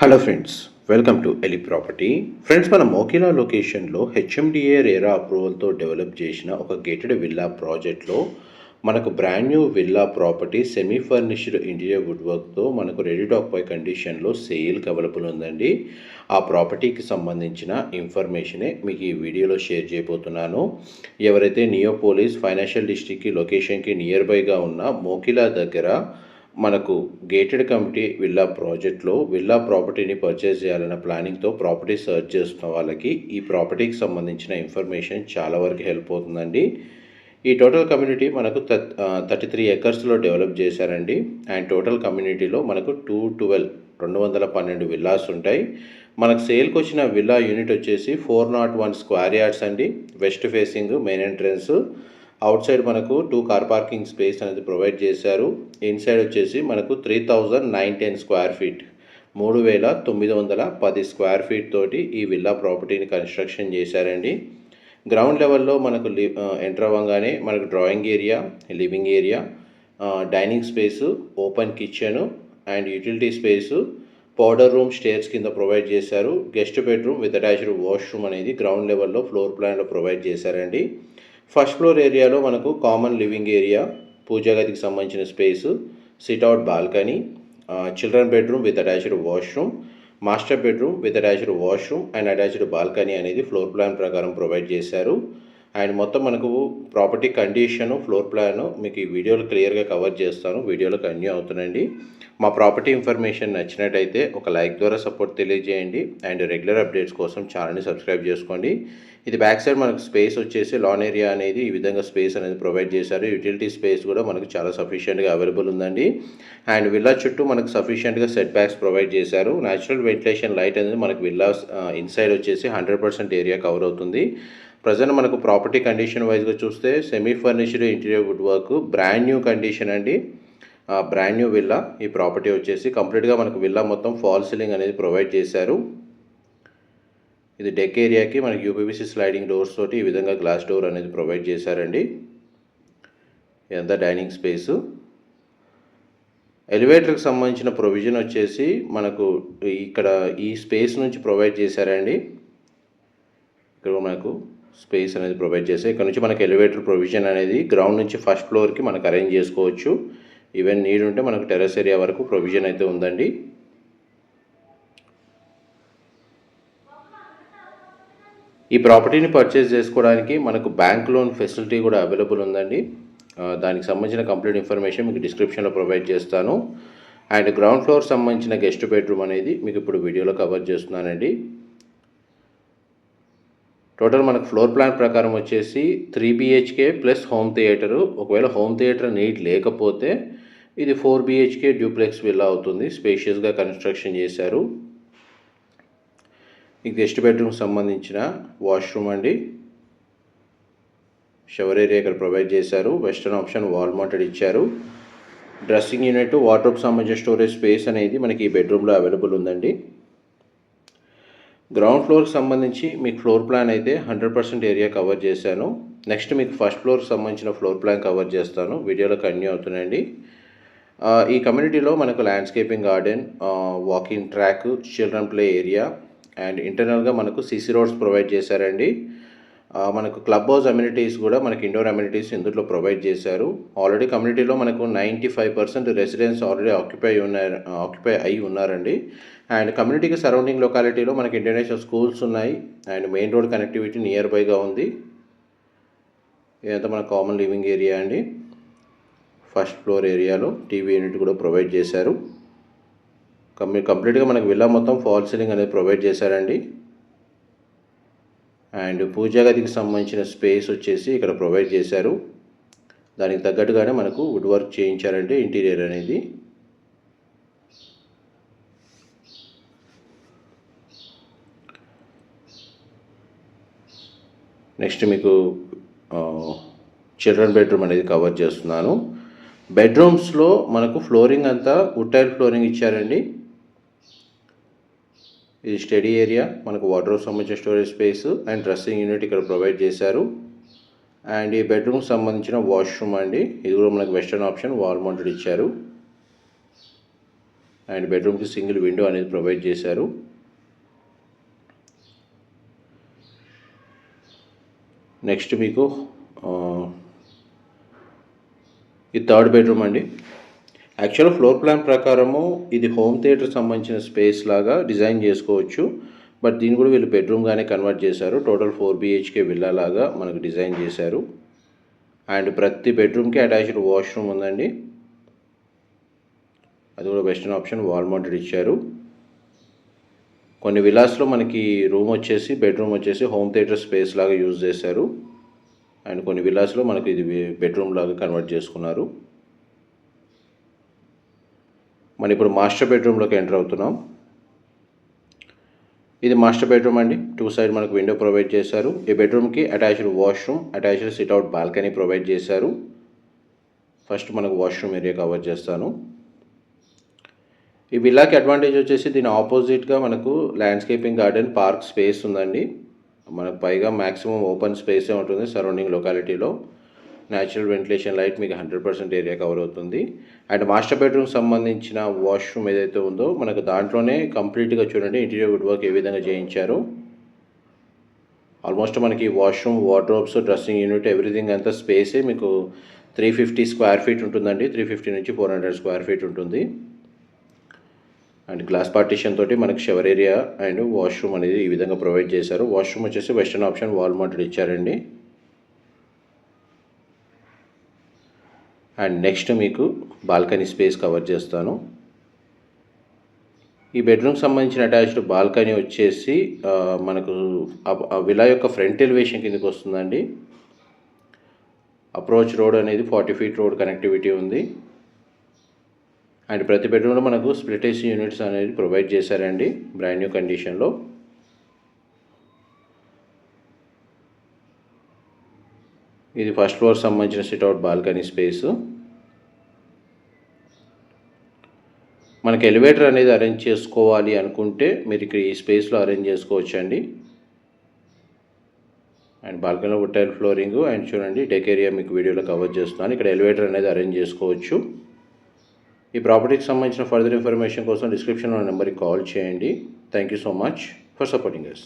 Hello friends welcome to ఎలి property friends మన మోకిలా లొకేషన్లో హెచ్ఎండిఏ రేరా అప్రూవల్తో డెవలప్ చేసిన ఒక గేటెడ్ విల్లా ప్రాజెక్ట్లో మనకు brand new villa property semi furnished interior wood వర్క్తో మనకు రెడీ టు కండిషన్లో సేల్కి అవైలబుల్ ఉందండి. ఆ ప్రాపర్టీకి సంబంధించిన ఇన్ఫర్మేషనే మీకు ఈ వీడియోలో షేర్ చేయబోతున్నాను. ఎవరైతే నియోపోలీస్ ఫైనాన్షియల్ డిస్ట్రిక్ట్కి లొకేషన్కి నియర్ బైగా ఉన్న మోకిలా దగ్గర మనకు గేటెడ్ కమిటీ విల్లా ప్రాజెక్ట్లో విల్లా ప్రాపర్టీని పర్చేస్ చేయాలన్న ప్లానింగ్తో ప్రాపర్టీ సర్చ్ చేస్తున్న వాళ్ళకి ఈ ప్రాపర్టీకి సంబంధించిన ఇన్ఫర్మేషన్ చాలా వరకు హెల్ప్ అవుతుందండి. ఈ టోటల్ కమ్యూనిటీ మనకు థర్టీ త్రీ ఎకర్స్లో డెవలప్ చేశారండి. అండ్ టోటల్ కమ్యూనిటీలో మనకు టూ ట్వెల్వ్ రెండు వందల పన్నెండు విల్లాస్ ఉంటాయి. మనకు సేల్కి వచ్చిన విల్లా యూనిట్ వచ్చేసి four nought one square yards అండి. West facing main entrance outside మనకు టూ కార్ పార్కింగ్ స్పేస్ అనేది ప్రొవైడ్ చేశారు. ఇన్సైడ్ వచ్చేసి మనకు three thousand nine ten square feet మూడు వేల తొమ్మిది వందల పది స్క్వేర్ ఫీట్ తోటి ఈ విల్లా ప్రాపర్టీని కన్స్ట్రక్షన్ చేశారండి. గ్రౌండ్ లెవెల్లో మనకు లి ఎంటర్ అవ్వగానే మనకు drawing area living area dining space open kitchen and utility space powder room stairs కింద ప్రొవైడ్ చేశారు. Guest bedroom with attached washroom అనేది గ్రౌండ్ లెవెల్లో ఫ్లోర్ ప్లాన్లో ప్రొవైడ్ చేశారండి. ఫస్ట్ ఫ్లోర్ ఏరియాలో మనకు కామన్ లివింగ్ ఏరియా పూజా గదికి సంబంధించిన space sit out balcony children bedroom with attached washroom master bedroom with attached washroom and attached balcony అనేది ఫ్లోర్ ప్లాన్ ప్రకారం ప్రొవైడ్ చేశారు. అండ్ మొత్తం మనకు ప్రాపర్టీ కండిషను ఫ్లోర్ ప్లాను మీకు ఈ వీడియోలో క్లియర్గా కవర్ చేస్తాను. వీడియోలో కంటిన్యూ అవుతుందండి మా ప్రాపర్టీ ఇన్ఫర్మేషన్ నచ్చినట్టయితే ఒక లైక్ ద్వారా సపోర్ట్ తెలియజేయండి. అండ్ రెగ్యులర్ అప్డేట్స్ కోసం ఛానల్ని సబ్స్క్రైబ్ చేసుకోండి. ఇది బ్యాక్ సైడ్ మనకు స్పేస్ వచ్చేసి లాన్ ఏరియా అనేది ఈ విధంగా స్పేస్ అనేది ప్రొవైడ్ చేశారు. యూటిలిటీ స్పేస్ కూడా మనకు చాలా సఫిషియెంట్గా అవైలబుల్ ఉందండి. అండ్ విల్లా చుట్టూ మనకు సఫిషియెంట్గా సెట్ బ్యాక్స్ ప్రొవైడ్ చేశారు. న్యాచురల్ వెంటిలేషన్ లైట్ అనేది మనకు విల్లాస్ ఇన్సైడ్ వచ్చేసి హండ్రెడ్ పర్సెంట్ ఏరియా కవర్ అవుతుంది. ప్రజెంట్ మనకు ప్రాపర్టీ కండిషన్ వైజ్గా చూస్తే semi furnished interior wood work brand new condition అండి. బ్రాండ్ న్యూ విల్లా ఈ ప్రాపర్టీ వచ్చేసి కంప్లీట్గా మనకు విల్లా మొత్తం ఫాల్ సీలింగ్ అనేది ప్రొవైడ్ చేశారు. ఇది డెక్ ఏరియాకి మనకి యూపీబీసీ స్లైడింగ్ డోర్స్ తోటి ఈ విధంగా గ్లాస్ డోర్ అనేది ప్రొవైడ్ చేశారండి. ఇదంతా డైనింగ్ స్పేసు ఎలివేటర్కి సంబంధించిన ప్రొవిజన్ వచ్చేసి మనకు ఇక్కడ ఈ స్పేస్ నుంచి ప్రొవైడ్ చేశారండి. ఇక్కడ మనకు స్పేస్ అనేది ప్రొవైడ్ చేస్తే ఇక్కడ నుంచి మనకి ఎలివేటర్ ప్రొవిజన్ అనేది గ్రౌండ్ నుంచి ఫస్ట్ ఫ్లోర్కి మనకు అరేంజ్ చేసుకోవచ్చు. ఈవెన్ నీడ్ ఉంటే మనకు టెర్రస్ ఏరియా వరకు ప్రొవిజన్ అయితే ఉందండి. ఈ ప్రాపర్టీని పర్చేస్ చేసుకోవడానికి మనకు బ్యాంక్ లోన్ ఫెసిలిటీ కూడా అవైలబుల్ ఉందండి. దానికి సంబంధించిన కంప్లీట్ ఇన్ఫర్మేషన్ మీకు డిస్క్రిప్షన్లో ప్రొవైడ్ చేస్తాను. అండ్ గ్రౌండ్ ఫ్లోర్ సంబంధించిన గెస్ట్ బెడ్రూమ్ అనేది మీకు ఇప్పుడు వీడియోలో కవర్ చేస్తున్నానండి. టోటల్ మనకు ఫ్లోర్ ప్లాన్ ప్రకారం వచ్చేసి three BHK plus home theatre ఒకవేళ హోమ్ థియేటర్ నీట్ లేకపోతే ఇది ఫోర్ బిహెచ్కే డ్యూప్లెక్స్ విల్లా అవుతుంది. స్పేషియస్గా కన్స్ట్రక్షన్ చేశారు. ఈ గెస్ట్ బెడ్రూమ్ సంబంధించిన వాష్రూమ్ అండి. షవర్ ఏరియా ఇక్కడ ప్రొవైడ్ చేశారు. వెస్టర్న్ ఆప్షన్ వాల్ మౌంటెడ్ ఇచ్చారు. డ్రెస్సింగ్ యూనిట్ వాటర్ సంబంధించిన స్టోరేజ్ స్పేస్ అనేది మనకి ఈ బెడ్రూమ్లో అవైలబుల్ ఉందండి. గ్రౌండ్ ఫ్లోర్కి సంబంధించి మీకు ఫ్లోర్ ప్లాన్ అయితే హండ్రెడ్ పర్సెంట్ ఏరియా కవర్ చేశాను. నెక్స్ట్ మీకు ఫస్ట్ ఫ్లోర్కి సంబంధించిన ఫ్లోర్ ప్లాన్ కవర్ చేస్తాను. వీడియోలో కంటిన్యూ అవుతున్నాయండి. ఈ కమ్యూనిటీలో మనకు landscaping garden walking track children play area and ఇంటర్నల్గా మనకు సీసీ రోడ్స్ ప్రొవైడ్ చేశారండి. మనకు క్లబ్ హౌస్ అమ్యూనిటీస్ కూడా మనకి ఇండోర్ అమ్యూనిటీస్ ఇందులో ప్రొవైడ్ చేశారు. ఆల్రెడీ కమ్యూనిటీలో మనకు ninety five percent residence already occupy ఉన్నారు ఆక్యుపై అయి ఉన్నారండి. అండ్ కమ్యూనిటీకి సరౌండింగ్ లొకాలిటీలో మనకి ఇంటర్నేషనల్ స్కూల్స్ ఉన్నాయి. And main road connectivity near బైగా ఉంది. ఇదంతా మన కామన్ లివింగ్ ఏరియా అండి. ఫస్ట్ ఫ్లోర్ ఏరియాలో టీవీ యూనిట్ కూడా ప్రొవైడ్ చేశారు. కంప్లీ కంప్లీట్గా మనకి విల్లా మొత్తం ఫాల్ సీలింగ్ అనేది ప్రొవైడ్ చేశారండి. అండ్ పూజా గదికి సంబంధించిన స్పేస్ వచ్చేసి ఇక్కడ ప్రొవైడ్ చేశారు. దానికి తగ్గట్టుగానే మనకు వుడ్ వర్క్ చేయించారంటే ఇంటీరియర్ అనేది. నెక్స్ట్ మీకు చిల్డ్రన్ బెడ్రూమ్ అనేది కవర్ చేస్తున్నాను. బెడ్రూమ్స్లో మనకు ఫ్లోరింగ్ అంతా వుడ్ టైల్ ఫ్లోరింగ్ ఇచ్చారండి. ఇది స్టడీ ఏరియా. మనకు వాటర్ సంబంధించిన storage space and dressing unit ఇక్కడ ప్రొవైడ్ చేశారు. అండ్ ఈ బెడ్రూమ్కి సంబంధించిన వాష్రూమ్ అండి. ఇది కూడా మనకు వెస్టర్న్ ఆప్షన్ వాల్ మౌంటెడ్ ఇచ్చారు. అండ్ బెడ్రూమ్కి సింగిల్ విండో అనేది ప్రొవైడ్ చేశారు. నెక్స్ట్ మీకు ఈ ఇది థర్డ్ బెడ్రూమ్ అండి. యాక్చువల్ ఫ్లోర్ ప్లాన్ ప్రకారము ఇది హోమ్ థియేటర్ సంబంధించిన స్పేస్ లాగా డిజైన్ చేసుకోవచ్చు. బట్ దీన్ని కూడా వీళ్ళు బెడ్రూమ్గానే కన్వర్ట్ చేశారు. టోటల్ ఫోర్ బిహెచ్కే విల్లా లాగా మనకు డిజైన్ చేశారు. అండ్ ప్రతి బెడ్రూమ్కి అటాచ్డ్ వాష్రూమ్ ఉందండి. అది కూడా వెస్టర్న్ ఆప్షన్ వాల్ మౌంటెడ్ ఇచ్చారు. కొన్ని విలాస్లో మనకి రూమ్ వచ్చేసి బెడ్రూమ్ వచ్చేసి హోమ్ థియేటర్ స్పేస్ లాగా యూజ్ చేశారు. అండ్ కొన్ని విలాస్లో మనకి ఇది బెడ్రూమ్ లాగా కన్వర్ట్ చేసుకున్నారు. మనం ఇప్పుడు మాస్టర్ బెడ్రూమ్లోకి ఎంటర్ అవుతున్నాం. ఇది మాస్టర్ బెడ్రూమ్ అండి. టూ సైడ్ మనకు విండో ప్రొవైడ్ చేశారు. ఈ బెడ్రూమ్కి attached washroom attached sit out balcony provide చేశారు. ఫస్ట్ మనకు వాష్రూమ్ ఏరియా కవర్ చేస్తాను. ఈ విల్లాకి అడ్వాంటేజ్ వచ్చేసి దీని ఆపోజిట్గా మనకు ల్యాండ్స్కేపింగ్ గార్డెన్ పార్క్ స్పేస్ ఉందండి. మనకు పైగా మ్యాక్సిమం ఓపెన్ స్పేసే ఉంటుంది సరౌండింగ్ లొకాలిటీలో. న్యాచురల్ వెంటిలేషన్ లైట్ మీకు హండ్రెడ్ పర్సెంట్ ఏరియా కవర్ అవుతుంది. అండ్ మాస్టర్ బెడ్రూమ్ సంబంధించిన వాష్రూమ్ ఏదైతే ఉందో మనకు దాంట్లోనే కంప్లీట్గా చూడండి ఇంటీరియర్ వుడ్ వర్క్ ఏ విధంగా చేయించారు. ఆల్మోస్ట్ మనకి washroom wardrobes dressing unit everything అంతా స్పేసే మీకు త్రీ ఫిఫ్టీ స్క్వేర్ ఫీట్ ఉంటుందండి. త్రీ ఫిఫ్టీ నుంచి ఫోర్ హండ్రెడ్ స్క్వేర్ ఫీట్ ఉంటుంది. అండ్ గ్లాస్ పార్టీషన్ తోటి మనకి షవర్ ఏరియా అండ్ వాష్రూమ్ అనేది ఈ విధంగా ప్రొవైడ్ చేశారు. వాష్రూమ్ వచ్చేసి వెస్టర్న్ ఆప్షన్ వాల్ మౌంటెడ్ ఇచ్చారండి. అండ్ నెక్స్ట్ మీకు బాల్కనీ స్పేస్ కవర్ చేస్తాను. ఈ బెడ్రూమ్కి సంబంధించిన అటాచ్డ్ బాల్కనీ వచ్చేసి మనకు విలా యొక్క ఫ్రంట్ ఎలివేషన్ కిందకి వస్తుందండి. అప్రోచ్ రోడ్ అనేది ఫార్టీ ఫీట్ రోడ్ కనెక్టివిటీ ఉంది. అండ్ ప్రతి బెడ్రూమ్లో మనకు స్ప్లిట్ ఏసీ యూనిట్స్ అనేది ప్రొవైడ్ చేశారండి బ్రాండ్ న్యూ కండిషన్లో. ఇది ఫస్ట్ ఫ్లోర్ సంబంధించిన సిట్అవుట్ బాల్కనీ స్పేస్ మనకి ఎలివేటర్ అనేది అరేంజ్ చేసుకోవాలి అనుకుంటే మీరు ఇక్కడ ఈ స్పేస్లో అరేంజ్ చేసుకోవచ్చు అండి అండ్ బాల్కనీలో టైల్ ఫ్లోరింగ్ అండ్ చూడండి డెక్ ఏరియా మీకు వీడియోలో కవర్ చేస్తున్నాను. ఇక్కడ ఎలివేటర్ అనేది అరేంజ్ చేసుకోవచ్చు. ఈ ప్రాపర్టీకి సంబంధించిన ఫర్దర్ ఇన్ఫర్మేషన్ కోసం డిస్క్రిప్షన్లో నెంబర్కి కాల్ చేయండి. Thank you so much for supporting us